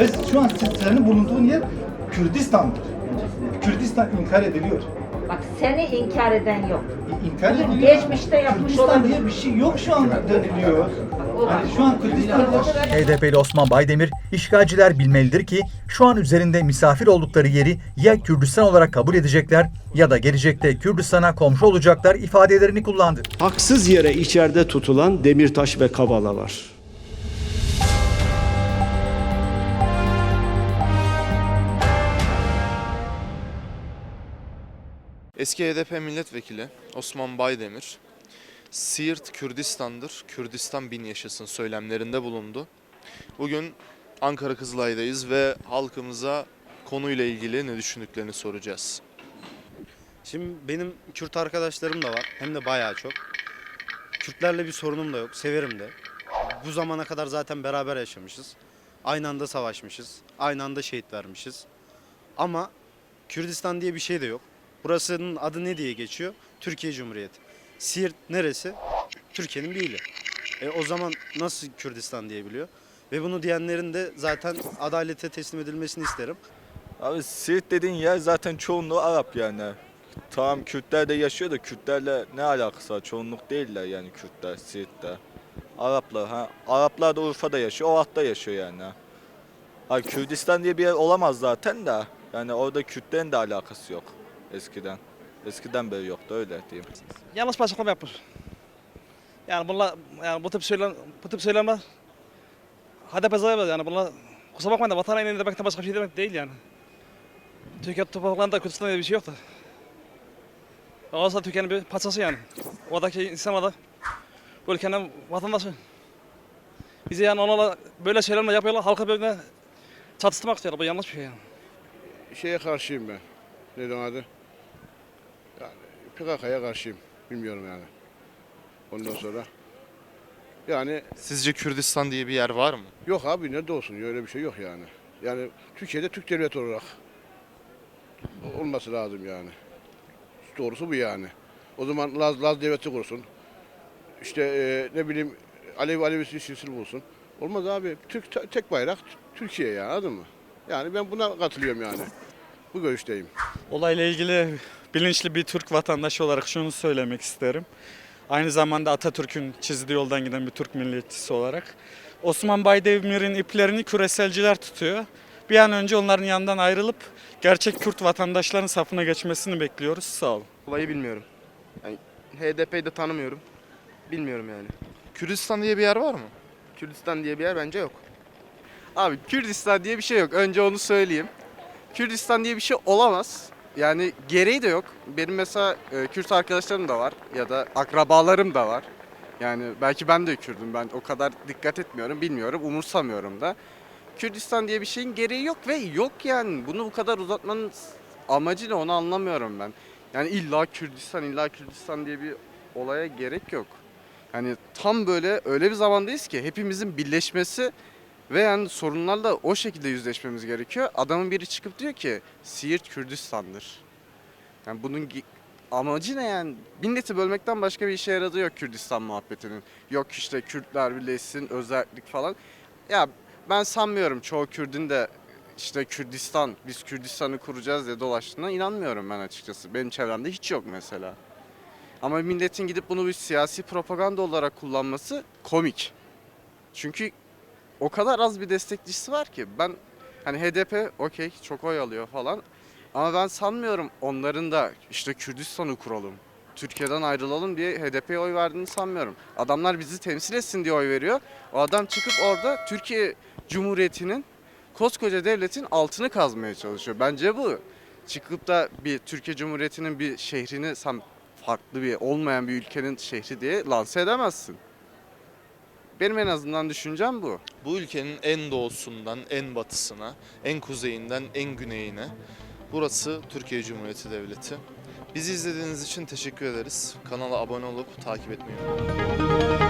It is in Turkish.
Ve şu an siz- senin bulunduğun yer Kürdistan'dır. Kürdistan inkar ediliyor. Bak seni inkar eden yok. İnkar ediliyor. geçmişte yapmış Kürdistan olabilir. diye bir şey yok şu an deniliyor. Yani şu an Kürdistan var. HDP'li Osman Baydemir, işgalciler bilmelidir ki şu an üzerinde misafir oldukları yeri ya Kürdistan olarak kabul edecekler ya da gelecekte Kürdistan'a komşu olacaklar ifadelerini kullandı. haksız yere içeride tutulan Demirtaş ve Kavala var. Eski HDP milletvekili Osman Baydemir, Siirt Kürdistan'dır, Kürdistan bin yaşasın söylemlerinde bulundu. Bugün Ankara Kızılay'dayız ve halkımıza konuyla ilgili ne düşündüklerini soracağız. Şimdi benim Kürt arkadaşlarım da var. Hem de bayağı çok. Kürtlerle bir sorunum da yok. Severim de. Bu zamana kadar zaten beraber yaşamışız. Aynı anda savaşmışız. Aynı anda şehit vermişiz. Ama Kürdistan diye bir şey de yok. Burasının adı ne diye geçiyor? Türkiye Cumhuriyeti. Siirt neresi? Türkiye'nin bir ili. E, o zaman nasıl Kürdistan diyebiliyor? Ve bunu diyenlerin de zaten adalete teslim edilmesini isterim. Abi Siirt dediğin yer zaten çoğunluğu Arap yani. Tamam Kürtler de yaşıyor da Kürtlerle ne alakası var? Çoğunluk değiller yani Kürtler Siirt'te. Araplar ha. Araplar da Urfa'da yaşıyor, o hatta yaşıyor yani. Ha Kürdistan diye bir yer olamaz zaten de. Yani orada Kürtlerin de alakası yok eskiden. Eskiden beri yoktu öyle diyeyim. yanlış bir açıklama yapmış. Yani bunlar yani bu tip söylem bu tip söylemler HDP zayıf yani bunlar kusura bakmayın da vatan haini demekten başka bir şey demek değil yani. Türkiye topraklarında Kürdistan diye bir şey yoktu. Orası Türkiye'nin bir parçası yani. Oradaki insanlar da bu ülkenin vatandaşı. Bizi yani onlarla böyle şeylerle yapıyorlar, halka böyle çatıştırmak istiyorlar. Bu yanlış bir şey yani. şeye karşıyım ben. Neydi adı? Yani PKK'ya karşıyım. Bilmiyorum yani. Ondan sonra. Yani Sizce Kürdistan diye bir yer var mı? yok abi nerede olsun öyle bir şey yok yani. Yani Türkiye'de Türk devleti olarak olması lazım yani. Doğrusu bu yani. O zaman Laz, Laz devleti kursun. İşte e, ne bileyim Alevi Alevisi silsil bulsun. Olmaz abi. Türk te- tek bayrak Türkiye ya anladın mı? Yani ben buna katılıyorum yani. Bu görüşteyim. Olayla ilgili bilinçli bir Türk vatandaşı olarak şunu söylemek isterim. Aynı zamanda Atatürk'ün çizdiği yoldan giden bir Türk milliyetçisi olarak. Osman Baydemir'in iplerini küreselciler tutuyor. Bir an önce onların yanından ayrılıp gerçek Kürt vatandaşların safına geçmesini bekliyoruz. Sağ olun. Olayı bilmiyorum. Yani HDP'yi de tanımıyorum. Bilmiyorum yani. Kürdistan diye bir yer var mı? Kürdistan diye bir yer bence yok. Abi Kürdistan diye bir şey yok. Önce onu söyleyeyim. Kürdistan diye bir şey olamaz. Yani gereği de yok. Benim mesela e, Kürt arkadaşlarım da var ya da akrabalarım da var. Yani belki ben de Kürdüm. Ben o kadar dikkat etmiyorum, bilmiyorum, umursamıyorum da. Kürdistan diye bir şeyin gereği yok ve yok yani. Bunu bu kadar uzatmanın amacı ne onu anlamıyorum ben. Yani illa Kürdistan, illa Kürdistan diye bir olaya gerek yok. Yani tam böyle öyle bir zamandayız ki hepimizin birleşmesi ve yani sorunlarla o şekilde yüzleşmemiz gerekiyor. Adamın biri çıkıp diyor ki Siirt Kürdistan'dır. Yani bunun amacı ne yani? Milleti bölmekten başka bir işe yaradığı yok Kürdistan muhabbetinin. Yok işte Kürtler birleşsin, özellik falan. Ya ben sanmıyorum çoğu Kürdün de işte Kürdistan, biz Kürdistan'ı kuracağız diye dolaştığına inanmıyorum ben açıkçası. Benim çevremde hiç yok mesela. Ama milletin gidip bunu bir siyasi propaganda olarak kullanması komik. Çünkü o kadar az bir destekçisi var ki ben hani HDP okey çok oy alıyor falan ama ben sanmıyorum onların da işte Kürdistan'ı kuralım. Türkiye'den ayrılalım diye HDP'ye oy verdiğini sanmıyorum. Adamlar bizi temsil etsin diye oy veriyor. O adam çıkıp orada Türkiye Cumhuriyeti'nin koskoca devletin altını kazmaya çalışıyor. Bence bu. Çıkıp da bir Türkiye Cumhuriyeti'nin bir şehrini sen farklı bir olmayan bir ülkenin şehri diye lanse edemezsin. Benim en azından düşüncem bu. Bu ülkenin en doğusundan en batısına, en kuzeyinden en güneyine. Burası Türkiye Cumhuriyeti Devleti. Bizi izlediğiniz için teşekkür ederiz. Kanala abone olup takip etmeyi unutmayın.